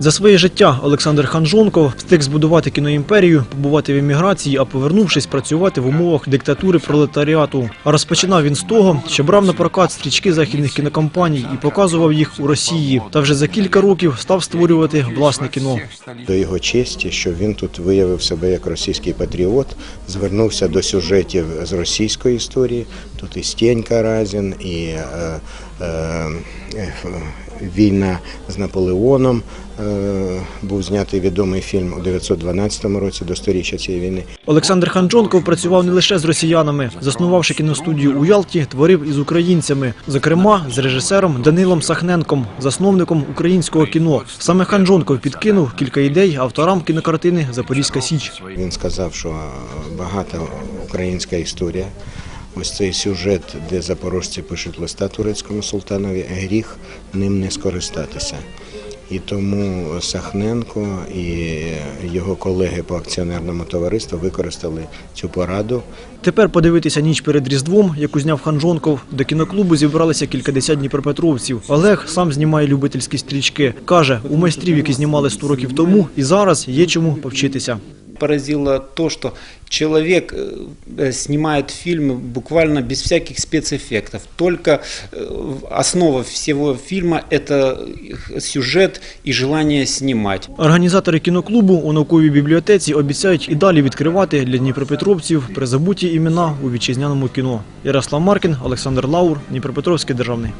За своє життя Олександр Ханжонков встиг збудувати кіноімперію, побувати в еміграції, а повернувшись, працювати в умовах диктатури пролетаріату. А розпочинав він з того, що брав на прокат стрічки західних кінокомпаній і показував їх у Росії. Та вже за кілька років став створювати власне кіно. До його честі, що він тут виявив себе як російський патріот, звернувся до сюжетів з російської історії. Тут і Стєнька Разін, і е, е, е, війна з Наполеоном. Е, був знятий відомий фільм у 1912 році до сторіччя цієї війни. Олександр Ханджонков працював не лише з росіянами, заснувавши кіностудію у Ялті, творив із українцями, зокрема з режисером Данилом Сахненком, засновником українського кіно. Саме Ханджонков підкинув кілька ідей авторам кінокартини Запорізька Січ. Він сказав, що багата українська історія. Ось цей сюжет, де запорожці пишуть листа турецькому султанові, гріх ним не скористатися. І тому Сахненко і його колеги по акціонерному товариству використали цю пораду Тепер подивитися ніч перед Різдвом, яку зняв Ханжонков. До кіноклубу зібралися кількадесят дніпропетровців. Олег сам знімає любительські стрічки. Каже, у майстрів, які знімали 100 років тому, і зараз є чому повчитися Поразило то, что человек э, снимает фильмы буквально без всяких спецэффектов. Только э, основа всего фильма – это сюжет и желание снимать. Організатори кіноклубу у науковій бібліотеці обіцяють і далі відкривати для дніпропетровців призабуті імена у вітчизняному кіно. Ярослав Маркін, Олександр Лаур, Дніпропетровський державний.